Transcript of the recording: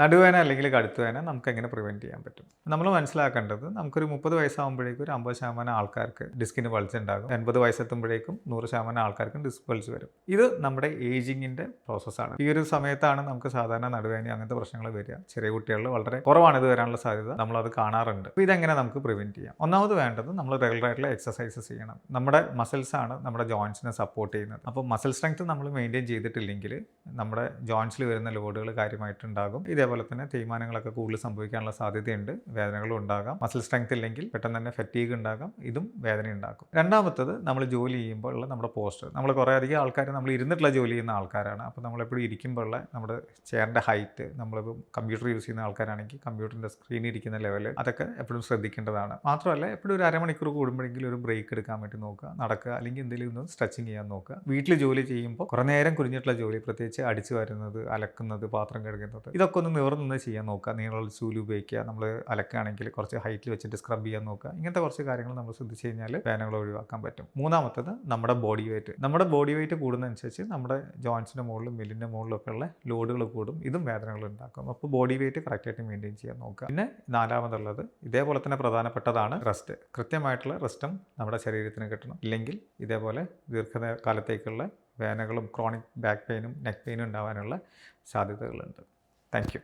നടുവേന അല്ലെങ്കിൽ കടുത്തുവേന നമുക്ക് എങ്ങനെ പ്രിവെന്റ് ചെയ്യാൻ പറ്റും? നമ്മൾ മനസ്സിലാക്കേണ്ടത് നമുക്കൊരു മുപ്പത് വയസ്സാകുമ്പോഴേക്കും ഒരു അമ്പത് ശതമാനം ആൾക്കാർക്ക് ഡിസ്കിന് പൾസ് ഉണ്ടാകും. എൺപത് വയസ്സെത്തുമ്പോഴേക്കും നൂറ് ശതമാനം ആൾക്കാർക്കും ഡിസ്ക് പൾസ് വരും. ഇത് നമ്മുടെ ഏജിങ്ങിന്റെ പ്രോസസ്സാണ് ഈ ഒരു സമയത്താണ് നമുക്ക് സാധാരണ നടുവേന അങ്ങനത്തെ പ്രശ്നങ്ങൾ വരിക. ചെറിയ കുട്ടികളിൽ വളരെ കുറവാണ് ഇത് വരാനുള്ള സാധ്യത. നമ്മളത് കാണാറുണ്ട്. അപ്പോൾ ഇതെങ്ങനെ നമുക്ക് പ്രിവെന്റ് ചെയ്യാം? ഒന്നാമത് വേണ്ടത് നമ്മൾ റെഗുലർ ആയിട്ടുള്ള എക്സസൈസസ് ചെയ്യണം. നമ്മുടെ മസിൽസാണ് നമ്മുടെ ജോയിൻസിനെ സപ്പോർട്ട് ചെയ്യുന്നത്. അപ്പോൾ മസിൽ സ്ട്രെങ്ത് നമ്മൾ മെയിന്റെയിൻ ചെയ്തിട്ടില്ലെങ്കിൽ നമ്മുടെ ജോയിൻസിൽ വരുന്ന ലോഡുകൾ കാര്യമായിട്ടുണ്ടാകും. ഇതേപോലെ തന്നെ തേയ്മാനങ്ങളൊക്കെ കൂടുതൽ സംഭവിക്കാനുള്ള സാധ്യതയുണ്ട്. വേദനകളും ഉണ്ടാകാം. മസിൽ സ്ട്രെങ്ത് ഇല്ലെങ്കിൽ പെട്ടെന്ന് തന്നെ ഫറ്റീഗ് ഉണ്ടാകാം. ഇതും വേദന ഉണ്ടാക്കും. രണ്ടാമത്തത് നമ്മൾ ജോലി ചെയ്യുമ്പോൾ ഉള്ള നമ്മുടെ പോസ്റ്റർ നമ്മൾ കുറേ അധികം ആൾക്കാർ നമ്മൾ ഇരുന്നിട്ടുള്ള ജോലി ചെയ്യുന്ന ആൾക്കാരാണ്. അപ്പോൾ നമ്മളെപ്പോഴും ഇരിക്കുമ്പോൾ ഉള്ള നമ്മുടെ ചെയറിന്റെ ഹൈറ്റ് നമ്മളിപ്പോൾ കമ്പ്യൂട്ടർ യൂസ് ചെയ്യുന്ന ആൾക്കാരാണെങ്കിൽ കമ്പ്യൂട്ടറിന്റെ സ്ക്രീനിൽ ഇരിക്കുന്ന ലെവൽ അതൊക്കെ എപ്പോഴും ശ്രദ്ധിക്കേണ്ടതാണ്. മാത്രമല്ല എപ്പോഴും ഒരു അരമണിക്കൂർ കൂടുമ്പോഴെങ്കിലും ഒരു ബ്രേക്ക് എടുക്കാൻ വേണ്ടി നോക്കുക. നടക്കുക. അല്ലെങ്കിൽ എന്തെങ്കിലും ഒന്ന് സ്ട്രെച്ചിങ് ചെയ്യാൻ നോക്കുക. വീട്ടിൽ ജോലി ചെയ്യുമ്പോൾ കുറേ നേരം കുരിഞ്ഞിട്ടുള്ള ജോലി പ്രത്യേകിച്ച് അടിച്ചു വരുന്നത് അലക്കുന്നത് പാത്രം കഴുകുന്നത് ഇതൊക്കെ ഒന്ന് നിവർന്ന് ചെയ്യാൻ നോക്കുക. നീളമുള്ള ചൂൽ ഉപയോഗിക്കുക. നമ്മൾ അലക്കുകയാണെങ്കിൽ കുറച്ച് ഹൈറ്റിൽ വെച്ചിട്ട് സ്ക്രബ് ചെയ്യാൻ നോക്കുക. ഇങ്ങനത്തെ കുറച്ച് കാര്യങ്ങൾ നമ്മൾ ശ്രദ്ധിച്ച് കഴിഞ്ഞാൽ വേദനകൾ ഒഴിവാക്കാൻ പറ്റും. മൂന്നാമത്തത് നമ്മുടെ ബോഡി വെയിറ്റ് നമ്മുടെ ബോഡി വെയിറ്റ് കൂടുന്നതനുസരിച്ച് നമ്മുടെ ജോയിൻസിന്റെ മുകളിലും മില്ലിന്റെ മുകളിലൊക്കെ ഉള്ള ലോഡുകൾ കൂടും. ഇതും വേദനകൾ ഉണ്ടാക്കും. അപ്പോൾ ബോഡി വെയിറ്റ് കറക്റ്റായിട്ട് മെയിന്റെയിൻ ചെയ്യാൻ നോക്കുക. പിന്നെ നാലാമതുള്ളത് ഇതേപോലെ തന്നെ പ്രധാനപ്പെട്ടതാണ് റെസ്റ്റ് കൃത്യമായിട്ടുള്ള റെസ്റ്റും നമ്മുടെ ശരീരത്തിന് കിട്ടണം. ഇല്ലെങ്കിൽ ഇതേപോലെ ദീർഘകാലത്തേക്കുള്ള വേനകളും ക്രോണിക് ബാക്ക് പെയിനും നെക്ക് പെയിനും ഉണ്ടാവാനുള്ള സാധ്യതകളുണ്ട്. താങ്ക്